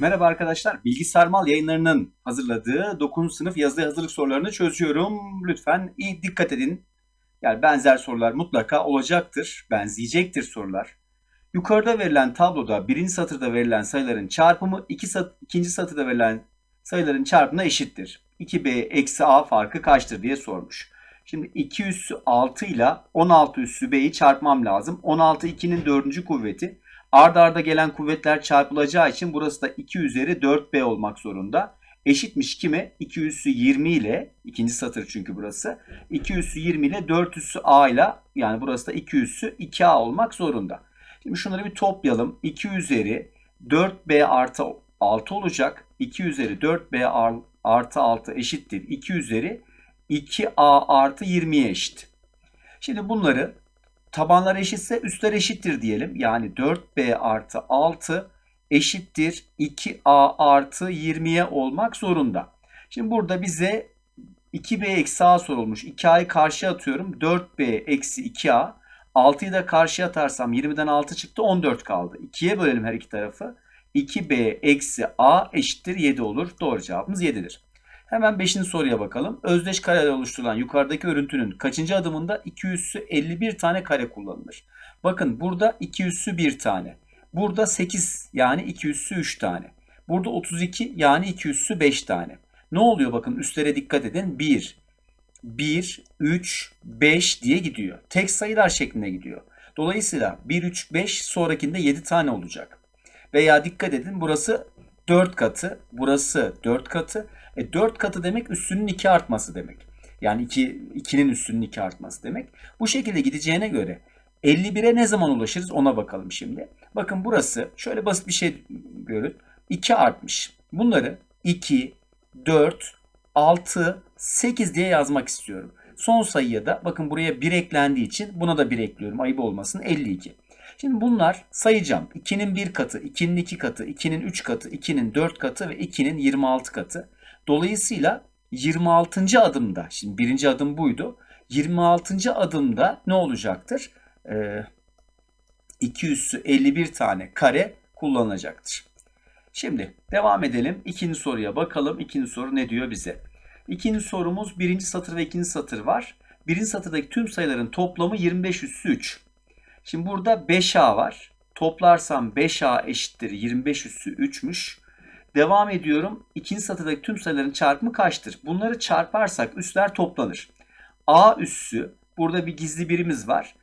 Merhaba arkadaşlar. Bilgisayar Mal yayınlarının hazırladığı 9. sınıf yazılı hazırlık sorularını çözüyorum. Lütfen iyi dikkat edin. Yani benzer sorular mutlaka olacaktır. Benzeyecektir sorular. Yukarıda verilen tabloda birinci satırda verilen sayıların çarpımı iki sat ikinci satırda verilen sayıların çarpımına eşittir. 2b eksi a farkı kaçtır diye sormuş. Şimdi 2 üssü 6 ile 16 üssü b'yi çarpmam lazım. 16 2'nin dördüncü kuvveti. Arda arda gelen kuvvetler çarpılacağı için burası da 2 üzeri 4b olmak zorunda. Eşitmiş kime? 2 üssü 20 ile ikinci satır çünkü burası. 2 üssü 20 ile 4 üssü a ile yani burası da 2 üssü 2a olmak zorunda. Şimdi şunları bir toplayalım. 2 üzeri 4b artı 6 olacak. 2 üzeri 4b artı 6 eşittir. 2 üzeri 2a artı 20'ye eşit. Şimdi bunları tabanlar eşitse üstler eşittir diyelim. Yani 4b artı 6 eşittir 2a artı 20'ye olmak zorunda. Şimdi burada bize 2b eksi a sorulmuş. 2a'yı karşıya atıyorum. 4b eksi 2a. 6'yı da karşıya atarsam 20'den 6 çıktı 14 kaldı. 2'ye bölelim her iki tarafı. 2b eksi a eşittir 7 olur. Doğru cevabımız 7'dir. Hemen 5. soruya bakalım. Özdeş kareler oluşturulan yukarıdaki örüntünün kaçıncı adımında 2 üssü 51 tane kare kullanılır? Bakın burada 2 üssü 1 tane. Burada 8 yani 2 üssü 3 tane. Burada 32 yani 2 üssü 5 tane. Ne oluyor bakın üstlere dikkat edin. 1, 1, 3, 5 diye gidiyor. Tek sayılar şeklinde gidiyor. Dolayısıyla 1, 3, 5 sonrakinde 7 tane olacak. Veya dikkat edin burası 4 katı, burası 4 katı. E 4 katı demek üstünün 2 artması demek. Yani 2, 2'nin üstünün 2 artması demek. Bu şekilde gideceğine göre 51'e ne zaman ulaşırız ona bakalım şimdi. Bakın burası şöyle basit bir şey görün. 2 artmış. Bunları 2, 4, 6, 8 diye yazmak istiyorum. Son sayıya da bakın buraya 1 eklendiği için buna da 1 ekliyorum. Ayıp olmasın 52. Şimdi bunlar sayacağım. 2'nin 1 katı, 2'nin 2 katı, 2'nin 3 katı, 2'nin 4 katı ve 2'nin 26 katı. Dolayısıyla 26. adımda, şimdi birinci adım buydu. 26. adımda ne olacaktır? Ee, 2 üssü 51 tane kare kullanılacaktır. Şimdi devam edelim. İkinci soruya bakalım. İkinci soru ne diyor bize? İkinci sorumuz birinci satır ve ikinci satır var. Birinci satırdaki tüm sayıların toplamı 25 üssü 3. Şimdi burada 5A var. Toplarsam 5A eşittir 25 üssü 3'müş. Devam ediyorum. İkinci satırdaki tüm sayıların çarpımı kaçtır? Bunları çarparsak üsler toplanır. A üssü burada bir gizli birimiz var.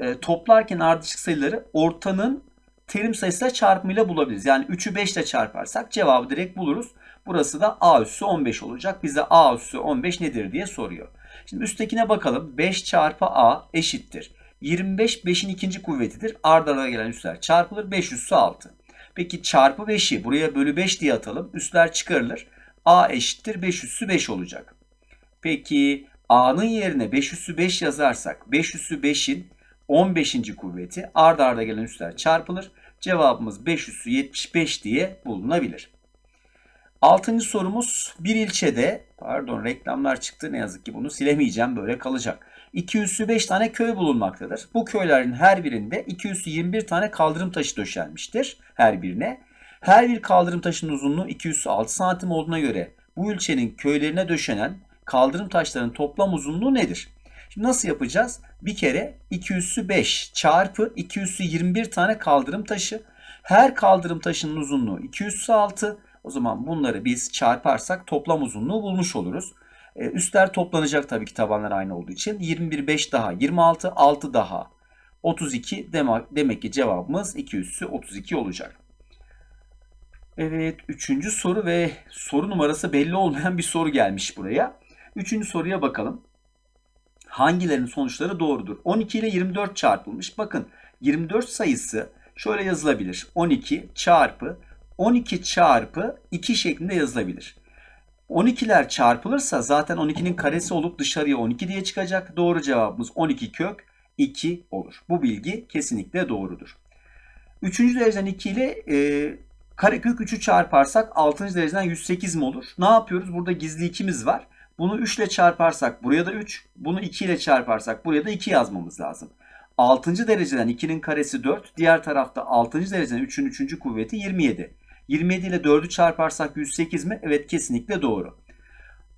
E, toplarken ardışık sayıları ortanın terim sayısıyla çarpımıyla bulabiliriz. Yani 3'ü 5 ile çarparsak cevabı direkt buluruz. Burası da A üssü 15 olacak. Bize A üssü 15 nedir diye soruyor. Şimdi üsttekine bakalım. 5 çarpı A eşittir. 25 5'in ikinci kuvvetidir. Arda gelen üsler çarpılır. 5 üssü 6. Peki çarpı 5'i buraya bölü 5 diye atalım. Üsler çıkarılır. A eşittir 5 üssü 5 olacak. Peki A'nın yerine 5 üssü 5 yazarsak 5 üssü 5'in 15. kuvveti arda arda gelen üsler çarpılır. Cevabımız 5 üssü 75 diye bulunabilir. Altıncı sorumuz bir ilçede pardon reklamlar çıktı ne yazık ki bunu silemeyeceğim böyle kalacak. 2 üssü 5 tane köy bulunmaktadır. Bu köylerin her birinde 2 üssü 21 tane kaldırım taşı döşenmiştir her birine. Her bir kaldırım taşının uzunluğu 2 üssü 6 santim olduğuna göre bu ilçenin köylerine döşenen kaldırım taşlarının toplam uzunluğu nedir? Şimdi nasıl yapacağız? Bir kere 2 üssü 5 çarpı 2 üssü 21 tane kaldırım taşı. Her kaldırım taşının uzunluğu 2 üssü 6. O zaman bunları biz çarparsak toplam uzunluğu bulmuş oluruz. E, üstler toplanacak tabii ki tabanlar aynı olduğu için. 21 5 daha 26 6 daha 32 demek, demek ki cevabımız 2 üssü 32 olacak. Evet üçüncü soru ve soru numarası belli olmayan bir soru gelmiş buraya. Üçüncü soruya bakalım. Hangilerinin sonuçları doğrudur? 12 ile 24 çarpılmış. Bakın 24 sayısı şöyle yazılabilir. 12 çarpı 12 çarpı 2 şeklinde yazılabilir. 12'ler çarpılırsa zaten 12'nin karesi olup dışarıya 12 diye çıkacak. Doğru cevabımız 12 kök 2 olur. Bu bilgi kesinlikle doğrudur. 3. dereceden 2 ile e, karekök 3'ü çarparsak 6. dereceden 108 mi olur? Ne yapıyoruz? Burada gizli 2'miz var. Bunu 3 ile çarparsak buraya da 3. Bunu 2 ile çarparsak buraya da 2 yazmamız lazım. 6. dereceden 2'nin karesi 4. Diğer tarafta 6. dereceden 3'ün 3. kuvveti 27. 27 ile 4'ü çarparsak 108 mi? Evet kesinlikle doğru.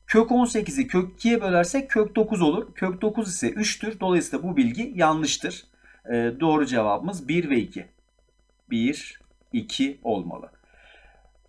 Kök 18'i kök 2'ye bölersek kök 9 olur. Kök 9 ise 3'tür. Dolayısıyla bu bilgi yanlıştır. Ee, doğru cevabımız 1 ve 2. 1, 2 olmalı.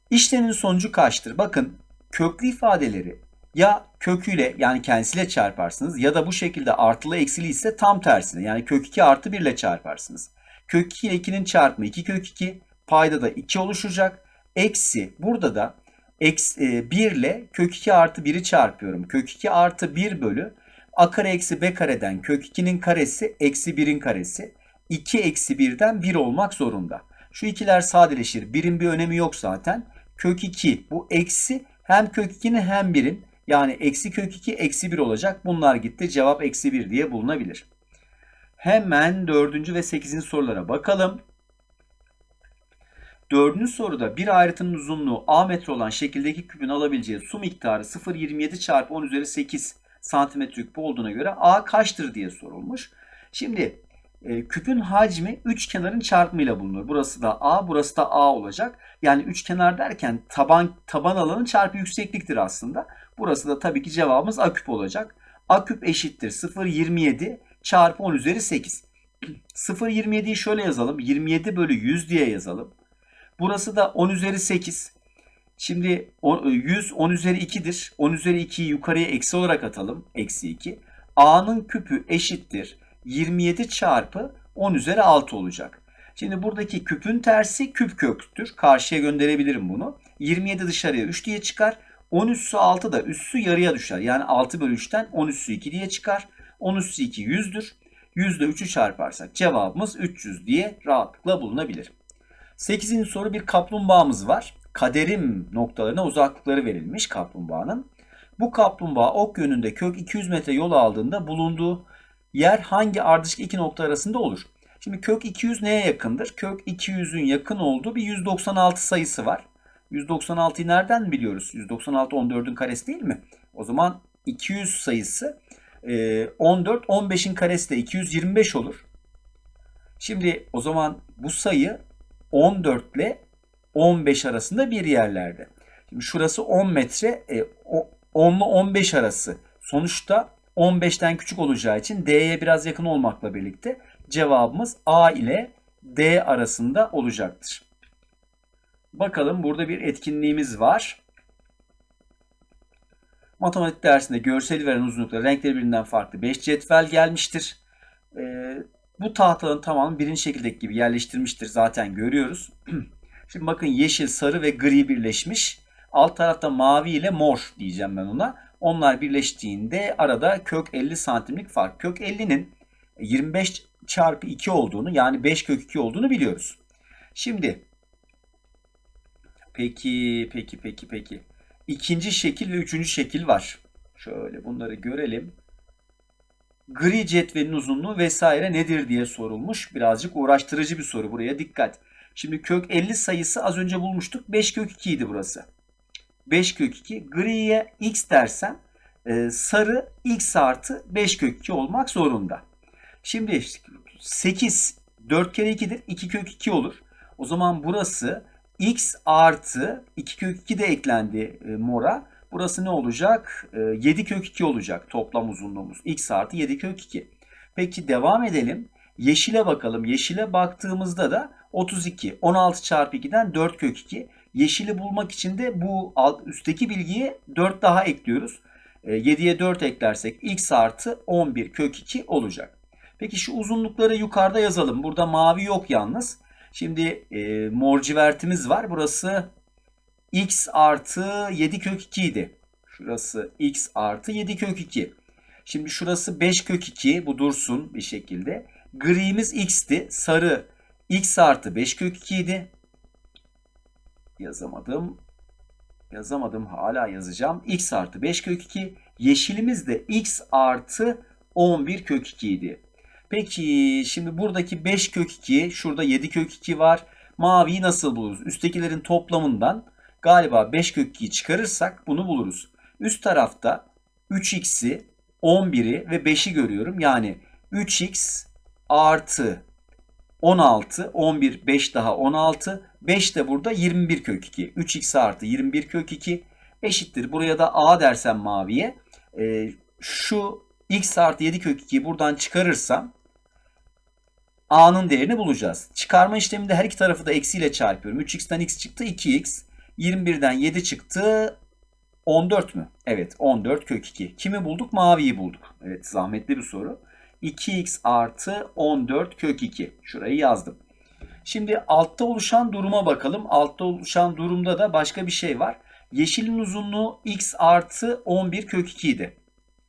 İşlemin sonucu kaçtır? Bakın köklü ifadeleri ya köküyle yani kendisiyle çarparsınız ya da bu şekilde artılı eksili ise tam tersine yani kök 2 artı 1 ile çarparsınız. Kök 2 ile 2'nin çarpımı 2 kök 2 payda da 2 oluşacak. Eksi burada da eksi, 1 ile kök 2 artı 1'i çarpıyorum. Kök 2 artı 1 bölü a kare eksi b kareden kök 2'nin karesi eksi 1'in karesi. 2 eksi 1'den 1 olmak zorunda. Şu ikiler sadeleşir. 1'in bir önemi yok zaten. Kök 2 bu eksi hem kök 2'nin hem 1'in yani eksi kök 2 eksi 1 olacak. Bunlar gitti. Cevap eksi 1 diye bulunabilir. Hemen dördüncü ve sekizinci sorulara bakalım. Dördüncü soruda bir ayrıtının uzunluğu a metre olan şekildeki küpün alabileceği su miktarı 0,27 çarpı 10 üzeri 8 santimetre küp olduğuna göre a kaçtır diye sorulmuş. Şimdi e, küpün hacmi üç kenarın çarpımıyla bulunur. Burası da a, burası da a olacak. Yani üç kenar derken taban taban alanı çarpı yüksekliktir aslında. Burası da tabii ki cevabımız a küp olacak. a küp eşittir 0,27 çarpı 10 üzeri 8. 0,27'yi şöyle yazalım. 27 bölü 100 diye yazalım. Burası da 10 üzeri 8. Şimdi 100 10 üzeri 2'dir. 10 üzeri 2'yi yukarıya eksi olarak atalım. Eksi 2. A'nın küpü eşittir. 27 çarpı 10 üzeri 6 olacak. Şimdi buradaki küpün tersi küp köktür. Karşıya gönderebilirim bunu. 27 dışarıya 3 diye çıkar. 10 üssü 6 da üssü yarıya düşer. Yani 6 bölü 3'ten 10 üssü 2 diye çıkar. 10 üssü 2 100'dür. 100 ile 3'ü çarparsak cevabımız 300 diye rahatlıkla bulunabilir. 8. soru bir kaplumbağamız var. Kaderim noktalarına uzaklıkları verilmiş kaplumbağanın. Bu kaplumbağa ok yönünde kök 200 metre yol aldığında bulunduğu yer hangi ardışık iki nokta arasında olur? Şimdi kök 200 neye yakındır? Kök 200'ün yakın olduğu bir 196 sayısı var. 196'yı nereden biliyoruz? 196 14'ün karesi değil mi? O zaman 200 sayısı 14 15'in karesi de 225 olur. Şimdi o zaman bu sayı 14 ile 15 arasında bir yerlerde. Şimdi şurası 10 metre, 10 ile 15 arası. Sonuçta 15'ten küçük olacağı için D'ye biraz yakın olmakla birlikte cevabımız A ile D arasında olacaktır. Bakalım burada bir etkinliğimiz var. Matematik dersinde görsel veren uzunlukları renkleri birbirinden farklı 5 cetvel gelmiştir. Ee, bu tahtanın tamamını birinci şekildeki gibi yerleştirmiştir. Zaten görüyoruz. Şimdi bakın yeşil, sarı ve gri birleşmiş. Alt tarafta mavi ile mor diyeceğim ben ona. Onlar birleştiğinde arada kök 50 santimlik fark. Kök 50'nin 25 çarpı 2 olduğunu yani 5 kök 2 olduğunu biliyoruz. Şimdi peki peki peki peki. İkinci şekil ve üçüncü şekil var. Şöyle bunları görelim. Gri cetvelin uzunluğu vesaire nedir diye sorulmuş. Birazcık uğraştırıcı bir soru. Buraya dikkat. Şimdi kök 50 sayısı az önce bulmuştuk. 5 kök 2 idi burası. 5 kök 2. Griye x dersem e, sarı x artı 5 kök 2 olmak zorunda. Şimdi 8 4 kere 2'dir. 2 kök 2 olur. O zaman burası x artı 2 kök 2 de eklendi e, mora. Burası ne olacak? E, 7 kök 2 olacak toplam uzunluğumuz. x artı 7 kök 2. Peki devam edelim. Yeşile bakalım. Yeşile baktığımızda da 32. 16 çarpı 2'den 4 kök 2. Yeşili bulmak için de bu alt, üstteki bilgiye 4 daha ekliyoruz. E, 7'ye 4 eklersek x artı 11 kök 2 olacak. Peki şu uzunlukları yukarıda yazalım. Burada mavi yok yalnız. Şimdi e, mor civertimiz var. Burası x artı 7 kök 2 idi. Şurası x artı 7 kök 2. Şimdi şurası 5 kök 2. Bu dursun bir şekilde. Gri'miz x'ti. Sarı x artı 5 kök 2 idi. Yazamadım. Yazamadım. Hala yazacağım. x artı 5 kök 2. Yeşilimiz de x artı 11 kök 2 idi. Peki şimdi buradaki 5 kök 2, şurada 7 kök 2 var. Maviyi nasıl buluruz? Üsttekilerin toplamından galiba 5 kök 2'yi çıkarırsak bunu buluruz. Üst tarafta 16, 11, 5 daha 16. 5 de burada 21 kök 2. 3x artı 21 kök 2 eşittir. Buraya da a dersem maviye. E, şu x artı 7 kök 2'yi buradan çıkarırsam a'nın değerini bulacağız. Çıkarma işleminde her iki tarafı da eksiyle çarpıyorum. 3x'ten x çıktı 2x. 21'den 7 çıktı 14 mü? Evet 14 kök 2. Kimi bulduk? Maviyi bulduk. Evet zahmetli bir soru. 2x artı 14 kök 2. Şurayı yazdım. Şimdi altta oluşan duruma bakalım. Altta oluşan durumda da başka bir şey var. Yeşilin uzunluğu x artı 11 kök 2 idi.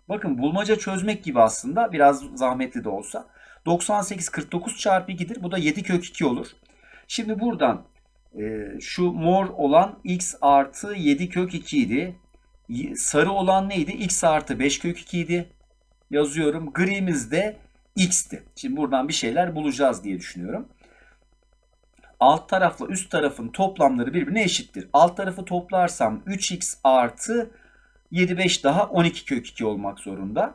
Bakın bulmaca çözmek gibi aslında biraz zahmetli de olsa. 98 49 çarpı 2'dir. Bu da 7 kök 2 olur. Şimdi buradan şu mor olan x artı 7 kök 2 idi. Sarı olan neydi? x artı 5 kök 2 idi. Yazıyorum. Grimiz de x'ti. Şimdi buradan bir şeyler bulacağız diye düşünüyorum. Alt tarafla üst tarafın toplamları birbirine eşittir. Alt tarafı toplarsam 3x artı 7 5 daha 12 kök 2 olmak zorunda.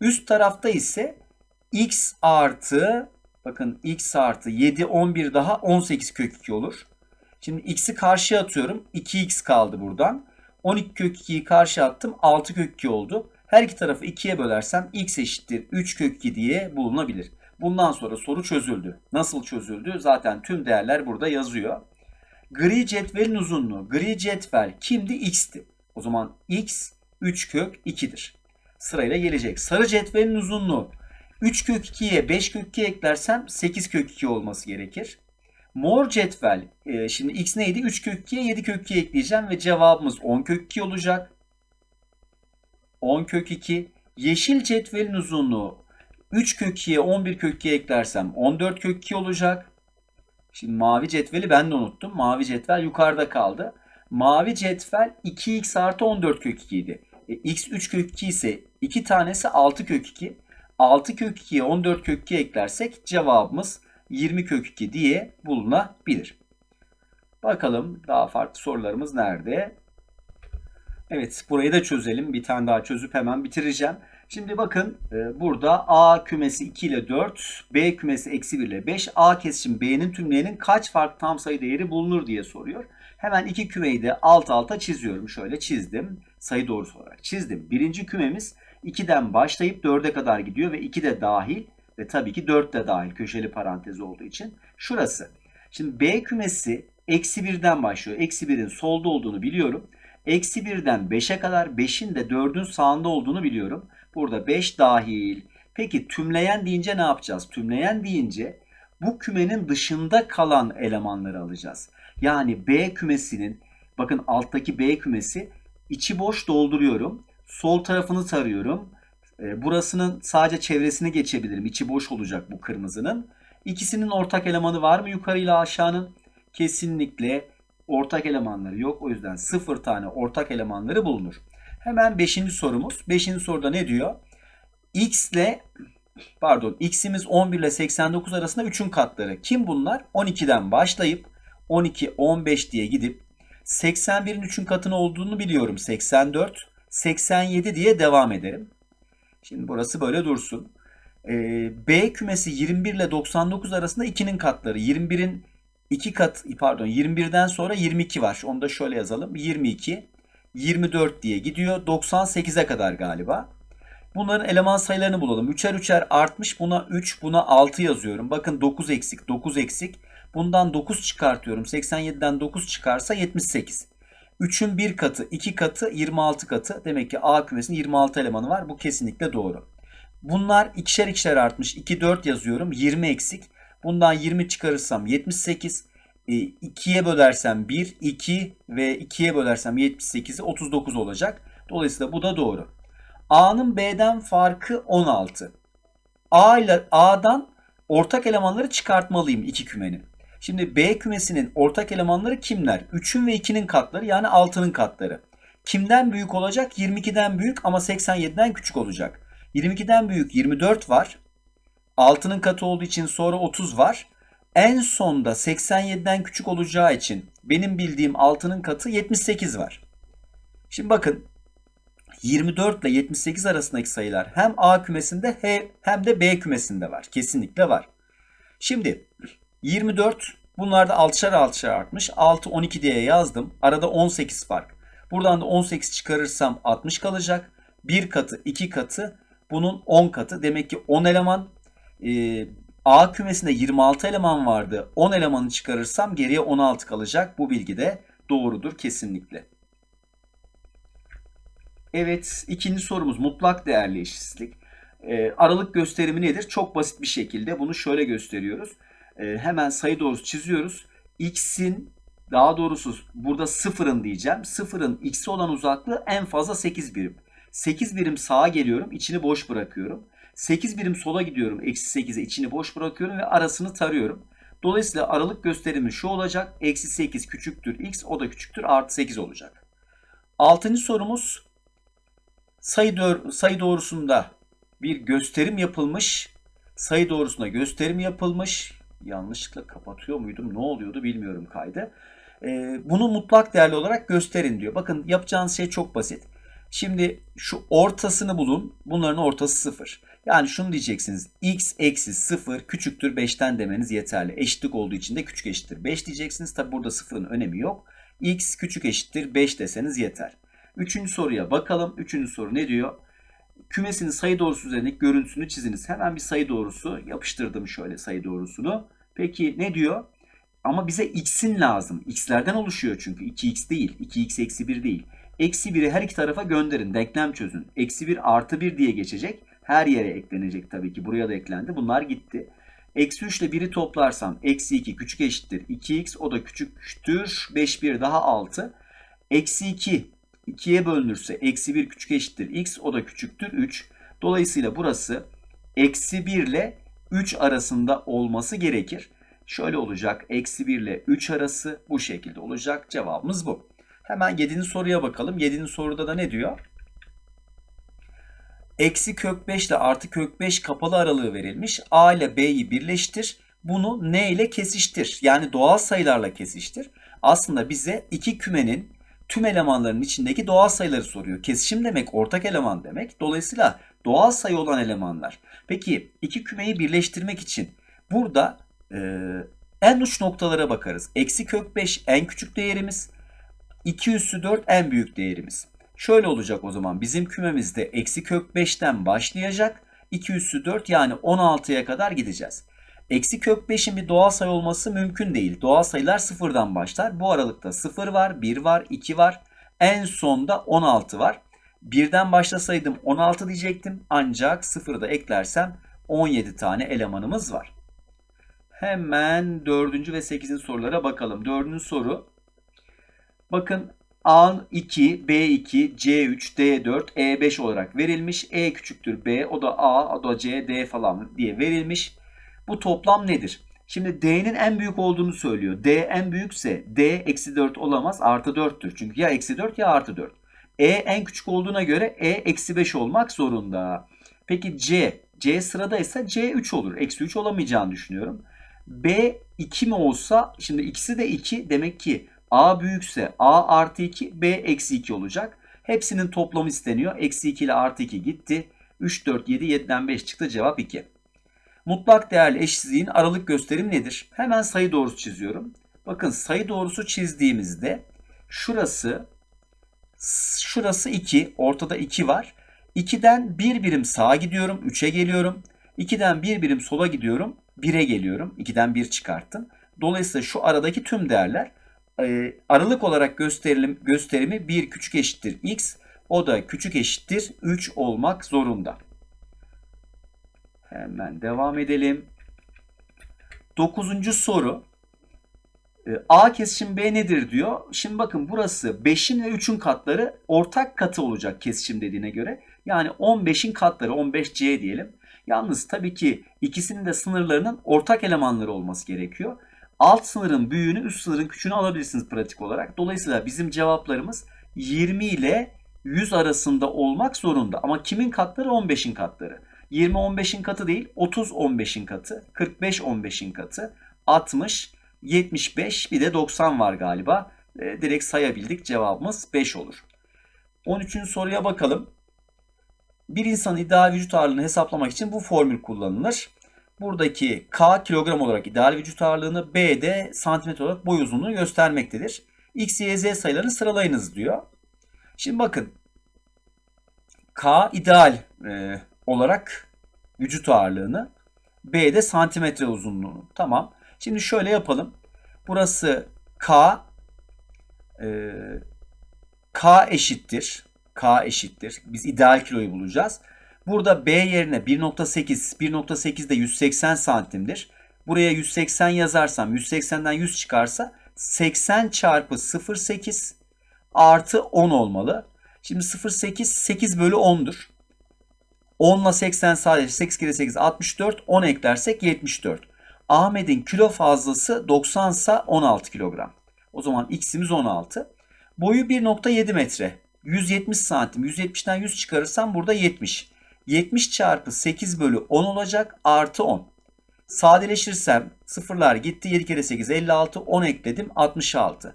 Üst tarafta ise x artı bakın x artı 7 11 daha 18 kök 2 olur. Şimdi x'i karşıya atıyorum. 2x kaldı buradan. 12 kök 2'yi karşıya attım. 6 kök 2 oldu. Her iki tarafı 2'ye bölersem x eşittir 3 kök 2 diye bulunabilir. Bundan sonra soru çözüldü. Nasıl çözüldü? Zaten tüm değerler burada yazıyor. Gri cetvelin uzunluğu. Gri cetvel kimdi? X'ti. O zaman x 3 kök 2'dir. Sırayla gelecek. Sarı cetvelin uzunluğu. 3 kök 2'ye 5 kök 2 eklersem 8 kök 2 olması gerekir. Mor cetvel. E, şimdi x neydi? 3 kök 2'ye 7 kök 2 ekleyeceğim ve cevabımız 10 kök 2 olacak. 10 kök 2. Yeşil cetvelin uzunluğu 3 kök 2'ye 11 kök 2 eklersem 14 kök 2 olacak. Şimdi mavi cetveli ben de unuttum. Mavi cetvel yukarıda kaldı. Mavi cetvel 2x artı 14 kök 2 idi. E, x 3 kök 2 ise 2 tanesi 6 kök 2. 6 kök 2'ye 14 kök 2 eklersek cevabımız 20 kök 2 diye bulunabilir. Bakalım daha farklı sorularımız nerede? Evet burayı da çözelim. Bir tane daha çözüp hemen bitireceğim. Şimdi bakın e, burada A kümesi 2 ile 4, B kümesi eksi 1 ile 5, A kesişim B'nin tümleyinin kaç farklı tam sayı değeri bulunur diye soruyor. Hemen iki kümeyi de alt alta çiziyorum. Şöyle çizdim. Sayı doğrusu olarak çizdim. Birinci kümemiz 2'den başlayıp 4'e kadar gidiyor ve 2 de dahil ve tabii ki 4 de dahil köşeli parantez olduğu için. Şurası. Şimdi B kümesi eksi 1'den başlıyor. Eksi 1'in solda olduğunu biliyorum. Eksi 1'den 5'e kadar 5'in de 4'ün sağında olduğunu biliyorum. Burada 5 dahil. Peki tümleyen deyince ne yapacağız? Tümleyen deyince bu kümenin dışında kalan elemanları alacağız. Yani B kümesinin bakın alttaki B kümesi içi boş dolduruyorum. Sol tarafını tarıyorum. E, burasının sadece çevresini geçebilirim. İçi boş olacak bu kırmızının. İkisinin ortak elemanı var mı yukarıyla aşağının? Kesinlikle ortak elemanları yok. O yüzden sıfır tane ortak elemanları bulunur. Hemen 5. sorumuz. 5. soruda ne diyor? X ile pardon x'imiz 11 ile 89 arasında 3'ün katları. Kim bunlar? 12'den başlayıp 12, 15 diye gidip 81'in 3'ün katını olduğunu biliyorum. 84, 87 diye devam ederim. Şimdi burası böyle dursun. Ee, B kümesi 21 ile 99 arasında 2'nin katları. 21'in 2 kat pardon 21'den sonra 22 var. Onu da şöyle yazalım. 22, 24 diye gidiyor. 98'e kadar galiba. Bunların eleman sayılarını bulalım. Üçer üçer artmış. Buna 3, buna 6 yazıyorum. Bakın 9 eksik, 9 eksik. Bundan 9 çıkartıyorum. 87'den 9 çıkarsa 78. 3'ün 1 katı, 2 katı, 26 katı. Demek ki A kümesinin 26 elemanı var. Bu kesinlikle doğru. Bunlar ikişer ikişer artmış. 2, 4 yazıyorum. 20 eksik. Bundan 20 çıkarırsam 78. 2'ye e, bölersem 1, 2 ve 2'ye bölersem 78'i 39 olacak. Dolayısıyla bu da doğru. A'nın B'den farkı 16. A ile A'dan ortak elemanları çıkartmalıyım iki kümenin. Şimdi B kümesinin ortak elemanları kimler? 3'ün ve 2'nin katları yani 6'nın katları. Kimden büyük olacak? 22'den büyük ama 87'den küçük olacak. 22'den büyük 24 var. 6'nın katı olduğu için sonra 30 var. En sonda 87'den küçük olacağı için benim bildiğim 6'nın katı 78 var. Şimdi bakın 24 ile 78 arasındaki sayılar hem A kümesinde hem de B kümesinde var. Kesinlikle var. Şimdi 24 bunlar da 6'şar 6'şar artmış. 6 12 diye yazdım. Arada 18 fark. Buradan da 18 çıkarırsam 60 kalacak. 1 katı 2 katı bunun 10 katı. Demek ki 10 eleman. Ee, A kümesinde 26 eleman vardı. 10 elemanı çıkarırsam geriye 16 kalacak. Bu bilgi de doğrudur kesinlikle. Evet ikinci sorumuz mutlak değerli eşitsizlik. Ee, aralık gösterimi nedir? Çok basit bir şekilde bunu şöyle gösteriyoruz. Ee, hemen sayı doğrusu çiziyoruz. X'in daha doğrusu burada sıfırın diyeceğim. Sıfırın x'e olan uzaklığı en fazla 8 birim. 8 birim sağa geliyorum. içini boş bırakıyorum. 8 birim sola gidiyorum. Eksi 8'e içini boş bırakıyorum ve arasını tarıyorum. Dolayısıyla aralık gösterimi şu olacak. Eksi 8 küçüktür x o da küçüktür artı 8 olacak. Altıncı sorumuz sayı, doğ- sayı doğrusunda bir gösterim yapılmış. Sayı doğrusunda gösterim yapılmış. Yanlışlıkla kapatıyor muydum? Ne oluyordu bilmiyorum kaydı. Ee, bunu mutlak değerli olarak gösterin diyor. Bakın yapacağınız şey çok basit. Şimdi şu ortasını bulun. Bunların ortası 0. Yani şunu diyeceksiniz. x eksi 0 küçüktür 5'ten demeniz yeterli. Eşitlik olduğu için de küçük eşittir 5 diyeceksiniz. Tabi burada 0'ın önemi yok. x küçük eşittir 5 deseniz yeter. Üçüncü soruya bakalım. Üçüncü soru ne diyor? Kümesinin sayı doğrusu üzerindeki görüntüsünü çiziniz. Hemen bir sayı doğrusu yapıştırdım şöyle sayı doğrusunu. Peki ne diyor? Ama bize x'in lazım. x'lerden oluşuyor çünkü. 2x değil. 2x eksi 1 değil. Eksi 1'i her iki tarafa gönderin. Denklem çözün. Eksi 1 artı 1 diye geçecek. Her yere eklenecek tabii ki. Buraya da eklendi. Bunlar gitti. Eksi 3 ile 1'i toplarsam eksi 2 küçük eşittir 2x. O da küçüktür. 5 1 daha 6. Eksi 2 2'ye bölünürse eksi 1 küçük eşittir x. O da küçüktür 3. Dolayısıyla burası eksi 1 ile 3 arasında olması gerekir. Şöyle olacak. Eksi 1 ile 3 arası bu şekilde olacak. Cevabımız bu. Hemen 7. soruya bakalım. 7. soruda da ne diyor? Eksi kök 5 ile artı kök 5 kapalı aralığı verilmiş. A ile B'yi birleştir. Bunu N ile kesiştir. Yani doğal sayılarla kesiştir. Aslında bize iki kümenin tüm elemanların içindeki doğal sayıları soruyor. Kesişim demek ortak eleman demek. Dolayısıyla doğal sayı olan elemanlar. Peki iki kümeyi birleştirmek için burada e, en uç noktalara bakarız. Eksi kök 5 en küçük değerimiz. 2 üssü 4 en büyük değerimiz. Şöyle olacak o zaman bizim kümemizde eksi kök 5'ten başlayacak. 2 üssü 4 yani 16'ya kadar gideceğiz. Eksi kök 5'in bir doğal sayı olması mümkün değil. Doğal sayılar sıfırdan başlar. Bu aralıkta 0 var, 1 var, 2 var. En sonda 16 var. Birden başlasaydım 16 diyecektim. Ancak 0'ı da eklersem 17 tane elemanımız var. Hemen 4. ve 8. sorulara bakalım. 4. soru. Bakın A2, B2, C3, D4, E5 olarak verilmiş. E küçüktür B, o da A, o da C, D falan diye verilmiş. Bu toplam nedir? Şimdi D'nin en büyük olduğunu söylüyor. D en büyükse D eksi 4 olamaz artı 4'tür. Çünkü ya eksi 4 ya artı 4. E en küçük olduğuna göre E eksi 5 olmak zorunda. Peki C? C sıradaysa C 3 olur. Eksi 3 olamayacağını düşünüyorum. B 2 mi olsa şimdi ikisi de 2 demek ki A büyükse A artı 2 B eksi 2 olacak. Hepsinin toplamı isteniyor. Eksi 2 ile artı 2 gitti. 3, 4, 7, 7'den 5 çıktı. Cevap 2. Mutlak değerli eşitsizliğin aralık gösterim nedir? Hemen sayı doğrusu çiziyorum. Bakın sayı doğrusu çizdiğimizde şurası şurası 2. Ortada 2 var. 2'den 1 birim sağa gidiyorum. 3'e geliyorum. 2'den 1 birim sola gidiyorum. 1'e geliyorum. 2'den 1 çıkarttım. Dolayısıyla şu aradaki tüm değerler e, aralık olarak gösterim, gösterimi 1 küçük eşittir x. O da küçük eşittir 3 olmak zorunda. Hemen devam edelim. Dokuzuncu soru. E, A kesişim B nedir diyor. Şimdi bakın burası 5'in ve 3'ün katları ortak katı olacak kesişim dediğine göre. Yani 15'in katları 15C diyelim. Yalnız tabii ki ikisinin de sınırlarının ortak elemanları olması gerekiyor. Alt sınırın büyüğünü üst sınırın küçüğünü alabilirsiniz pratik olarak. Dolayısıyla bizim cevaplarımız 20 ile 100 arasında olmak zorunda. Ama kimin katları? 15'in katları. 20 15'in katı değil, 30 15'in katı, 45 15'in katı, 60, 75 bir de 90 var galiba. E, direkt sayabildik. Cevabımız 5 olur. 13. soruya bakalım. Bir insanın ideal vücut ağırlığını hesaplamak için bu formül kullanılır. Buradaki K kilogram olarak ideal vücut ağırlığını B de santimetre olarak boy uzunluğunu göstermektedir. X, Y, Z sayılarını sıralayınız diyor. Şimdi bakın K ideal e, olarak vücut ağırlığını B de santimetre uzunluğunu. Tamam. Şimdi şöyle yapalım. Burası K e, K eşittir. K eşittir. Biz ideal kiloyu bulacağız. Burada B yerine 1.8, 1.8 de 180 santimdir. Buraya 180 yazarsam 180'den 100 çıkarsa 80 çarpı 0.8 artı 10 olmalı. Şimdi 0.8 8 bölü 10'dur. 10 ile 80 sadece 8 kere 8 64 10 eklersek 74. Ahmet'in kilo fazlası 90 ise 16 kilogram. O zaman x'imiz 16. Boyu 1.7 metre. 170 santim. 170'ten 100 çıkarırsam burada 70. 70 çarpı 8 bölü 10 olacak artı 10. Sadeleşirsem sıfırlar gitti 7 kere 8 56 10 ekledim 66.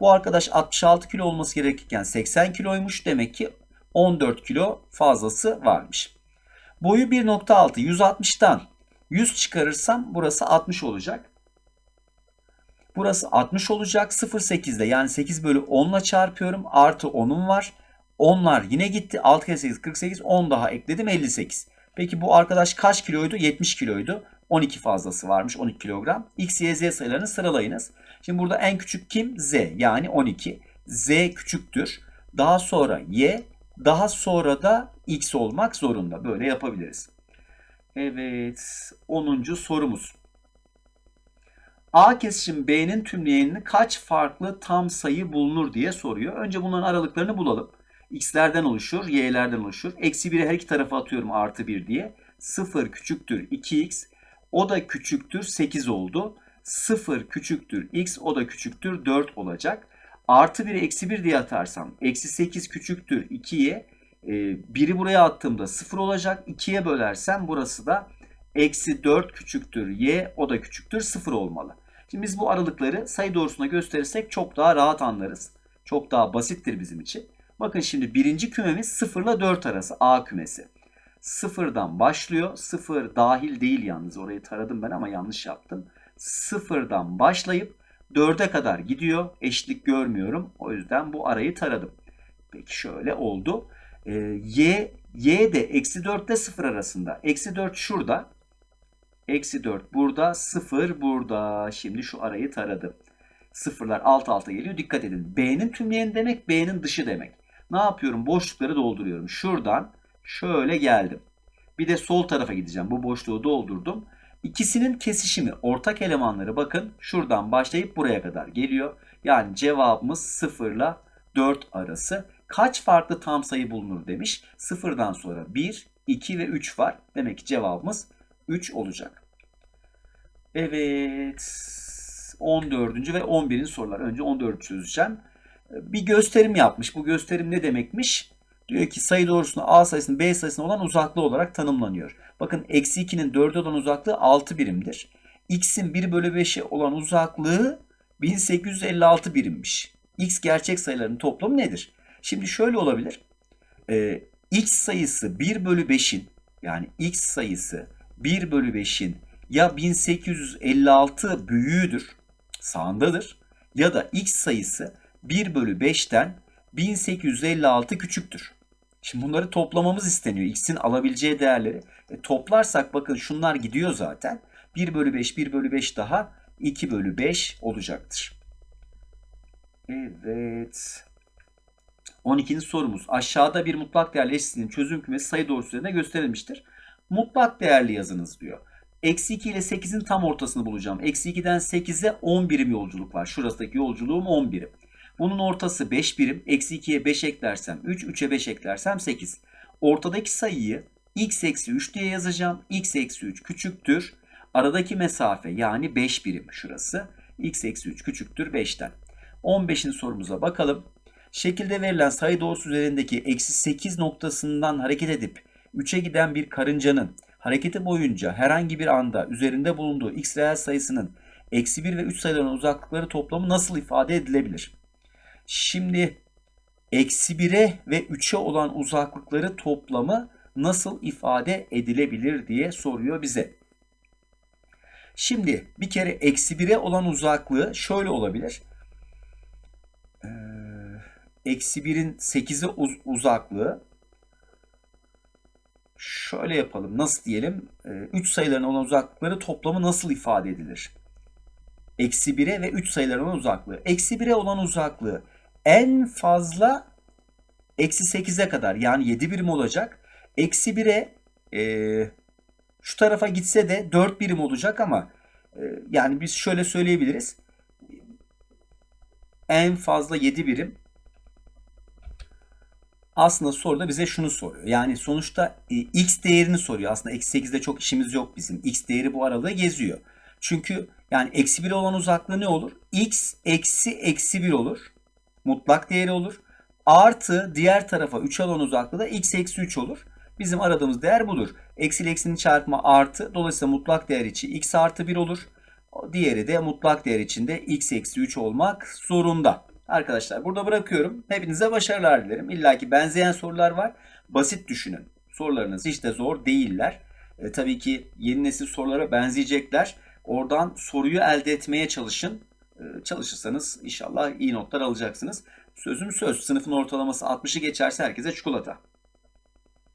Bu arkadaş 66 kilo olması gerekirken 80 kiloymuş demek ki 14 kilo fazlası varmış. Boyu 1.6 160'tan 100 çıkarırsam burası 60 olacak. Burası 60 olacak. 0.8'de yani 8 bölü 10 ile çarpıyorum. Artı 10'um var. 10'lar yine gitti. 6 kere 8 48. 10 daha ekledim 58. Peki bu arkadaş kaç kiloydu? 70 kiloydu. 12 fazlası varmış 12 kilogram. X, Y, Z sayılarını sıralayınız. Şimdi burada en küçük kim? Z yani 12. Z küçüktür. Daha sonra Y, daha sonra da X olmak zorunda. Böyle yapabiliriz. Evet 10. sorumuz. A kesişim B'nin tümleyenini kaç farklı tam sayı bulunur diye soruyor. Önce bunların aralıklarını bulalım. X'lerden oluşur, Y'lerden oluşur. Eksi 1'i her iki tarafa atıyorum artı 1 diye. 0 küçüktür 2X. O da küçüktür 8 oldu. 0 küçüktür X. O da küçüktür 4 olacak. Artı 1'i eksi 1 diye atarsam. Eksi 8 küçüktür 2'ye. 1'i buraya attığımda 0 olacak. 2'ye bölersem burası da eksi 4 küçüktür y o da küçüktür 0 olmalı. Şimdi biz bu aralıkları sayı doğrusuna gösterirsek çok daha rahat anlarız. Çok daha basittir bizim için. Bakın şimdi birinci kümemiz 0 ile 4 arası A kümesi. 0'dan başlıyor. 0 dahil değil yalnız. Orayı taradım ben ama yanlış yaptım. 0'dan başlayıp 4'e kadar gidiyor. Eşlik görmüyorum. O yüzden bu arayı taradım. Peki şöyle oldu. Ee, y, y de eksi 4 ile 0 arasında. Eksi 4 şurada. Eksi 4 burada. 0 burada. Şimdi şu arayı taradım. Sıfırlar alt alta geliyor. Dikkat edin. B'nin tümleyeni demek B'nin dışı demek. Ne yapıyorum? Boşlukları dolduruyorum. Şuradan şöyle geldim. Bir de sol tarafa gideceğim. Bu boşluğu doldurdum. İkisinin kesişimi ortak elemanları bakın şuradan başlayıp buraya kadar geliyor. Yani cevabımız 0 ile 4 arası. Kaç farklı tam sayı bulunur demiş. Sıfırdan sonra 1, 2 ve 3 var. Demek ki cevabımız 3 olacak. Evet. 14. ve 11. sorular. Önce 14 çözeceğim. Bir gösterim yapmış. Bu gösterim ne demekmiş? Diyor ki sayı doğrusuna A sayısının B sayısına olan uzaklığı olarak tanımlanıyor. Bakın eksi 2'nin 4'e olan uzaklığı 6 birimdir. X'in 1 bölü 5'e olan uzaklığı 1856 birimmiş. X gerçek sayıların toplamı nedir? Şimdi şöyle olabilir. Ee, X sayısı 1 bölü 5'in yani X sayısı 1 bölü 5'in ya 1856 büyüğüdür, sağındadır ya da X sayısı 1 bölü 5'ten 1856 küçüktür. Şimdi bunları toplamamız isteniyor. X'in alabileceği değerleri. E, toplarsak bakın şunlar gidiyor zaten. 1 bölü 5, 1 bölü 5 daha 2 bölü 5 olacaktır. Evet. 12. sorumuz. Aşağıda bir mutlak değerli eşitsizliğin çözüm kümesi sayı doğrusu üzerinde gösterilmiştir. Mutlak değerli yazınız diyor. Eksi 2 ile 8'in tam ortasını bulacağım. Eksi 2'den 8'e 10 birim yolculuk var. Şurasındaki yolculuğum 10 birim. Bunun ortası 5 birim. Eksi 2'ye 5 eklersem 3, 3'e 5 eklersem 8. Ortadaki sayıyı x eksi 3 diye yazacağım. x eksi 3 küçüktür. Aradaki mesafe yani 5 birim şurası. x eksi 3 küçüktür 5'ten. 15. sorumuza bakalım. Şekilde verilen sayı doğrusu üzerindeki eksi 8 noktasından hareket edip 3'e giden bir karıncanın hareketi boyunca herhangi bir anda üzerinde bulunduğu x reel sayısının eksi 1 ve 3 sayılarının uzaklıkları toplamı nasıl ifade edilebilir? Şimdi eksi 1'e ve 3'e olan uzaklıkları toplamı nasıl ifade edilebilir diye soruyor bize. Şimdi bir kere eksi 1'e olan uzaklığı şöyle olabilir. Ee, Eksi 1'in 8'e uz- uzaklığı şöyle yapalım. Nasıl diyelim? 3 sayıların olan uzaklıkları toplamı nasıl ifade edilir? Eksi 1'e ve 3 sayıların olan uzaklığı. Eksi 1'e olan uzaklığı en fazla eksi 8'e kadar yani 7 birim olacak. Eksi 1'e e, şu tarafa gitse de 4 birim olacak ama e, yani biz şöyle söyleyebiliriz. En fazla 7 birim aslında soruda bize şunu soruyor. Yani sonuçta e, x değerini soruyor. Aslında eksi 8'de çok işimiz yok bizim. x değeri bu aralığı geziyor. Çünkü yani eksi 1 olan uzaklığı ne olur? x eksi eksi 1 olur. Mutlak değeri olur. Artı diğer tarafa 3 olan uzaklığı da x eksi 3 olur. Bizim aradığımız değer budur. Eksi eksinin çarpımı artı. Dolayısıyla mutlak değer için x artı 1 olur. Diğeri de mutlak değer içinde x eksi 3 olmak zorunda. Arkadaşlar burada bırakıyorum. Hepinize başarılar dilerim. İlla ki benzeyen sorular var. Basit düşünün. Sorularınız hiç de zor değiller. E, tabii ki yeni nesil sorulara benzeyecekler. Oradan soruyu elde etmeye çalışın. E, çalışırsanız inşallah iyi notlar alacaksınız. Sözüm söz. Sınıfın ortalaması 60'ı geçerse herkese çikolata.